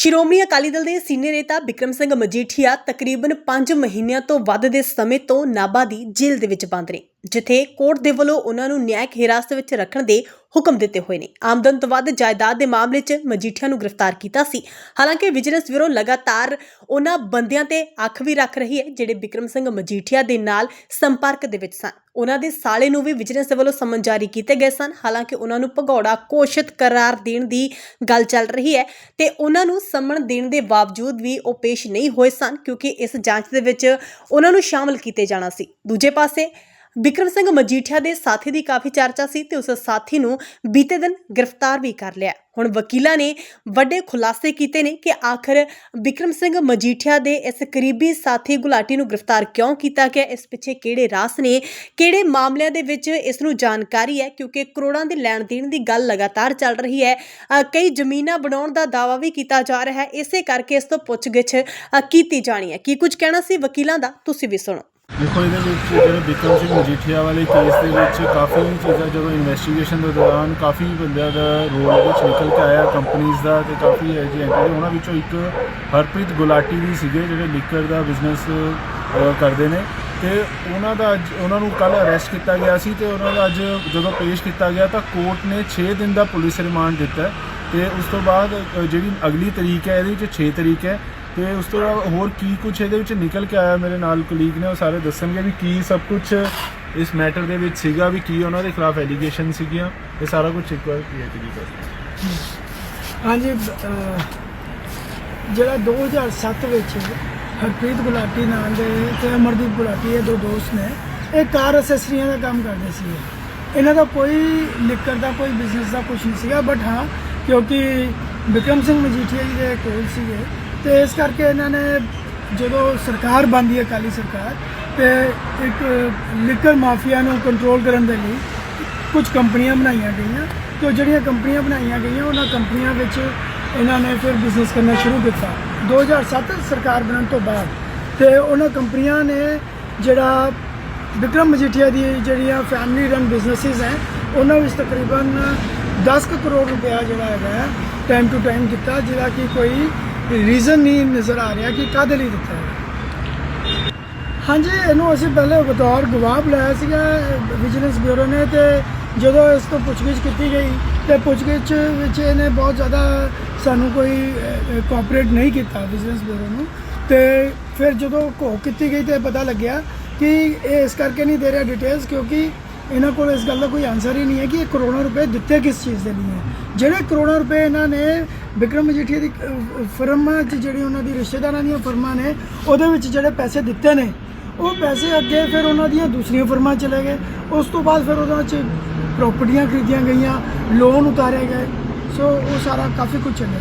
ਸ਼੍ਰੋਮਣੀ ਅਕਾਲੀ ਦਲ ਦੇ ਸੀਨੀਅਰ ਨੇਤਾ ਬਿਕਰਮ ਸਿੰਘ ਮਜੀਠੀਆ ਤਕਰੀਬਨ 5 ਮਹੀਨਿਆਂ ਤੋਂ ਵੱਧ ਦੇ ਸਮੇਂ ਤੋਂ ਨਾਭਾ ਦੀ ਜੇਲ੍ਹ ਦੇ ਵਿੱਚ ਬੰਦ ਨੇ। ਜਿੱਥੇ ਕੋਰਟ ਦੇ ਵੱਲੋਂ ਉਹਨਾਂ ਨੂੰ ਨਿਆਇਕ ਹਿਰਾਸਤ ਵਿੱਚ ਰੱਖਣ ਦੇ ਹੁਕਮ ਦਿੱਤੇ ਹੋਏ ਨੇ। ਆਮਦਨ ਤੋਂ ਵੱਧ ਜਾਇਦਾਦ ਦੇ ਮਾਮਲੇ 'ਚ ਮਜੀਠੀਆ ਨੂੰ ਗ੍ਰਿਫਤਾਰ ਕੀਤਾ ਸੀ। ਹਾਲਾਂਕਿ ਵਿਜੀਲੈਂਸ ਬਿਊਰੋ ਲਗਾਤਾਰ ਉਹਨਾਂ ਬੰਦਿਆਂ ਤੇ ਅੱਖ ਵੀ ਰੱਖ ਰਹੀ ਹੈ, ਜਿਹੜੇ ਬਿਕਰਮ ਸਿੰਘ ਮਜੀਠੀਆ ਦੇ ਨਾਲ ਸੰਪਰਕ ਦੇ ਵਿੱਚ ਸਨ। ਉਹਨਾਂ ਦੇ ਸਾਲੇ ਨੂੰ ਵੀ ਵਿਜੀਲੈਂਸ ਦੇ ਵੱਲੋਂ ਸਮਨ ਜਾਰੀ ਕੀਤੇ ਗਏ ਸਨ। ਹਾਲਾਂਕਿ ਉਹਨਾਂ ਨੂੰ ਭਗੌੜਾ ਘੋਸ਼ਿਤ ਕਰਾਰ ਦੇਣ ਦੀ ਗੱਲ ਚੱਲ ਰਹੀ ਹੈ ਤੇ ਉਹਨਾਂ ਨੂੰ ਸਮਨ ਦੇਣ ਦੇ ਬਾਵਜੂਦ ਵੀ ਉਹ ਪੇਸ਼ ਨਹੀਂ ਹੋਏ ਸਨ, ਕਿਉਂਕਿ ਇਸ ਜਾਂਚ ਦੇ ਵਿੱਚ ਉਹਨਾਂ ਨੂੰ ਸ਼ਾਮਲ ਕੀਤੇ ਜਾਣਾ ਸੀ। ਦੂਜੇ ਪਾਸੇ ਬਿਕਰਮ ਸਿੰਘ ਮਜੀਠੀਆ ਦੇ ਸਾਥੀ ਦੀ ਕਾਫੀ ਚਰਚਾ ਸੀ ਤੇ ਉਸ ਸਾਥੀ ਨੂੰ ਬੀਤੇ ਦਿਨ ਗ੍ਰਿਫਤਾਰ ਵੀ ਕਰ ਲਿਆ। ਹੁਣ ਵਕੀਲਾਂ ਨੇ ਵੱਡੇ ਖੁਲਾਸੇ ਕੀਤੇ ਨੇ ਕਿ ਆਖਰ ਬਿਕਰਮ ਸਿੰਘ ਮਜੀਠੀਆ ਦੇ ਇਸ ਕਰੀਬੀ ਸਾਥੀ ਗੁਲਾਟੀ ਨੂੰ ਗ੍ਰਿਫਤਾਰ ਕਿਉਂ ਕੀਤਾ ਗਿਆ? ਇਸ ਪਿੱਛੇ ਕਿਹੜੇ ਰਾਸ ਨੇ? ਕਿਹੜੇ ਮਾਮਲਿਆਂ ਦੇ ਵਿੱਚ ਇਸ ਨੂੰ ਜਾਣਕਾਰੀ ਹੈ? ਕਿਉਂਕਿ ਕਰੋੜਾਂ ਦੇ ਲੈਣ ਦੇਣ ਦੀ ਗੱਲ ਲਗਾਤਾਰ ਚੱਲ ਰਹੀ ਹੈ। ਕਈ ਜ਼ਮੀਨਾਂ ਬਣਾਉਣ ਦਾ ਦਾਅਵਾ ਵੀ ਕੀਤਾ ਜਾ ਰਿਹਾ ਹੈ। ਇਸੇ ਕਰਕੇ ਇਸ ਤੋਂ ਪੁੱਛਗਿੱਛ ਕੀਤੀ ਜਾਣੀ ਹੈ। ਕੀ ਕੁਝ ਕਹਿਣਾ ਸੀ ਵਕੀਲਾਂ ਦਾ? ਤੁਸੀਂ ਵੀ ਸੁਣੋ। ਦੇਖੋ, ਇਹਦੇ ਵਿੱਚ ਜਿਹੜੇ ਬਿਕਰਮ ਸਿੰਘ ਮਜੀਠੀਆ ਵਾਲੇ ਕੇਸ ਦੇ ਵਿੱਚ ਕਾਫੀ ਚੀਜ਼ਾਂ, ਜਦੋਂ ਇਨਵੈਸਟੀਗੇਸ਼ਨ ਦੇ ਦੌਰਾਨ ਕਾਫੀ ਬੰਦਿਆਂ ਦਾ ਰੋਲ ਇਹਦੇ ਵਿੱਚ ਨਿਕਲ ਕੇ ਆਇਆ ਕੰਪਨੀਆਂ ਦਾ ਤੇ ਕਾਫੀ ਏਜੰਟ ਦੇ ਉਹਨਾਂ ਵਿੱਚੋਂ ਇੱਕ ਹਰਪ੍ਰੀਤ ਗੁਲਾਟੀ ਵੀ ਸੀਗੇ, ਜਿਹੜੇ ਲਿਕਰ ਦਾ ਬਿਜ਼ਨਸ ਕਰਦੇ ਨੇ। ਤੇ ਉਹਨਾਂ ਦਾ ਅੱਜ, ਉਹਨਾਂ ਨੂੰ ਕੱਲ ਅਰੈਸਟ ਕੀਤਾ ਗਿਆ ਸੀ ਤੇ ਉਹਨਾਂ ਦਾ ਅੱਜ ਜਦੋਂ ਪੇਸ਼ ਕੀਤਾ ਗਿਆ ਤਾਂ ਕੋਰਟ ਨੇ 6 ਦਿਨ ਦਾ ਪੁਲਿਸ ਰਿਮਾਂਡ ਦਿੱਤਾ ਹੈ ਤੇ ਉਸ ਤੋਂ ਬਾਅਦ ਜਿਹੜੀ ਅਗਲੀ ਤਰੀਕ ਹੈ, ਇਹਦੇ ਵਿੱਚ 6 ਤਰੀਕ ਹੈ। ਤੇ ਉਸ ਤੋਂ ਇਲਾਵਾ ਹੋਰ ਕੀ ਕੁਝ ਇਹਦੇ ਵਿੱਚ ਨਿਕਲ ਕੇ ਆਇਆ ਮੇਰੇ ਨਾਲ ਕੁਲੀਗ ਨੇ ਉਹ ਸਾਰੇ ਦੱਸਣਗੇ ਵੀ ਕੀ ਸਭ ਕੁਝ ਇਸ ਮੈਟਰ ਦੇ ਵਿੱਚ ਸੀਗਾ ਵੀ ਕੀ ਉਹਨਾਂ ਦੇ ਖਿਲਾਫ ਐਲੀਗੇਸ਼ਨ ਸੀਗੀਆਂ। ਇਹ ਸਾਰਾ ਕੁਝ ਇੱਕ ਵਾਰ ਕਲੀਅਰ ਕਰੀ ਕਰ ਹਾਂਜੀ ਅਹ, ਜਿਹੜਾ 2007 ਵਿੱਚ ਹਰਪ੍ਰੀਤ ਗੁਲਾਟੀ ਨਾਮ ਦੇ ਤੇ ਅਮਰਦੀਪ ਗੁਲਾਟੀ ਇਹ ਦੋ ਦੋਸਤ ਨੇ ਇਹ ਕਾਰ ਅਸੈਸਰੀਆਂ ਦਾ ਕੰਮ ਕਰਦੇ ਸੀ ਇਹਨਾਂ ਦਾ ਕੋਈ ਲਿਕਰ ਦਾ ਕੋਈ ਬਿਜ਼ਨਸ ਦਾ ਕੁਝ ਨਹੀਂ ਸੀਗਾ ਬਟ ਹਾਂ ਕਿਉਂਕਿ ਵਿਕਰਮ ਸਿੰਘ ਮਜੀਠੀਆ ਜੀ ਦੇ ਕੋਲ ਸੀਗੇ ਤੇ ਇਸ ਕਰਕੇ ਇਹਨਾਂ ਨੇ ਜਦੋਂ ਸਰਕਾਰ ਬਣਦੀ ਅਕਾਲੀ ਸਰਕਾਰ, ਤੇ ਇੱਕ ਲਿਕਰ ਮਾਫੀਆ ਨੂੰ ਕੰਟਰੋਲ ਕਰਨ ਦੇ ਲਈ ਕੁਝ ਕੰਪਨੀਆਂ ਬਣਾਈਆਂ ਗਈਆਂ। ਤੇ ਜਿਹੜੀਆਂ ਕੰਪਨੀਆਂ ਬਣਾਈਆਂ ਗਈਆਂ, ਉਹਨਾਂ ਕੰਪਨੀਆਂ ਵਿੱਚ ਇਹਨਾਂ ਨੇ ਫਿਰ ਬਿਜ਼ਨਸ ਕਰਨਾ ਸ਼ੁਰੂ ਕੀਤਾ। 2007 ਸਰਕਾਰ ਬਣਨ ਤੋਂ ਬਾਅਦ ਤੇ ਉਹਨਾਂ ਕੰਪਨੀਆਂ ਨੇ ਜਿਹੜਾ ਵਿਕਰਮ ਮਜੀਠੀਆ ਦੀ ਜਿਹੜੀਆਂ ਫੈਮਿਲੀ ਰਨ ਬਿਜ਼ਨੈਸਿਸ ਹੈ, ਉਹਨਾਂ ਵਿੱਚ ਤਕਰੀਬਨ 10 ਕੁ ਕਰੋੜ ਰੁਪਇਆ ਜਿਹੜਾ ਹੈਗਾ ਟਾਈਮ ਟੂ ਟਾਈਮ ਕੀਤਾ ਜਿਹੜਾ ਕਿ ਕੋਈ ਰੀਜ਼ਨ ਨਹੀਂ ਨਜ਼ਰ ਆ ਰਿਹਾ ਕਿ ਕਾਹਦੇ ਲਈ ਦਿੱਤਾ ਹੈ। ਹਾਂਜੀ, ਇਹਨੂੰ ਅਸੀਂ ਪਹਿਲੇ ਬਤੌਰ ਗਵਾਹ ਬੁਲਾਇਆ ਸੀਗਾ ਵਿਜੀਲੈਂਸ ਬਿਊਰੋ ਨੇ ਤੇ ਜਦੋਂ ਇਸ ਤੋਂ ਪੁੱਛਗਿੱਛ ਕੀਤੀ ਗਈ, ਤੇ ਪੁੱਛਗਿੱਛ ਵਿੱਚ ਇਹਨੇ ਬਹੁਤ ਜ਼ਿਆਦਾ ਸਾਨੂੰ ਕੋਈ ਕੋਆਪਰੇਟ ਨਹੀਂ ਕੀਤਾ ਵਿਜੀਲੈਂਸ ਬਿਊਰੋ ਨੂੰ। ਤੇ ਫਿਰ ਜਦੋਂ ਘੋ ਕੀਤੀ ਗਈ ਤੇ ਪਤਾ ਲੱਗਿਆ ਕਿ ਇਹ ਇਸ ਕਰਕੇ ਨਹੀਂ ਦੇ ਰਿਹਾ ਡਿਟੇਲਸ ਕਿਉਂਕਿ ਇਹਨਾਂ ਕੋਲ ਇਸ ਗੱਲ ਦਾ ਕੋਈ ਆਨਸਰ ਹੀ ਨਹੀਂ ਹੈ ਕਿ ਇਹ ਕਰੋੜਾਂ ਰੁਪਏ ਦਿੱਤੇ ਕਿਸ ਚੀਜ਼ ਦੇ ਲਈ ਹੈ ਜਿਹੜੇ ਕਰੋੜਾਂ ਰੁਪਏ ਇਹਨਾਂ ਨੇ ਵਿਕਰਮ ਮਜੀਠੀਆ ਦੀ ਫਰਮਾਂ 'ਚ ਜਿਹੜੀ ਉਹਨਾਂ ਦੀ ਰਿਸ਼ਤੇਦਾਰਾਂ ਦੀਆਂ ਫਰਮਾਂ ਨੇ, ਉਹਦੇ ਵਿੱਚ ਜਿਹੜੇ ਪੈਸੇ ਦਿੱਤੇ ਨੇ, ਉਹ ਪੈਸੇ ਅੱਗੇ ਫਿਰ ਉਹਨਾਂ ਦੀਆਂ ਦੂਸਰੀਆਂ ਫਰਮਾਂ ਚਲੇ ਗਏ। ਉਸ ਤੋਂ ਬਾਅਦ ਫਿਰ ਉਹਨਾਂ 'ਚ ਪ੍ਰਾਪਰਟੀਆਂ ਖਰੀਦੀਆਂ ਗਈਆਂ ਲੋਨ ਉਤਾਰੇ ਗਏ। ਸੋ ਉਹ ਸਾਰਾ ਕਾਫੀ ਕੁਝ ਚੱਲਿਆ।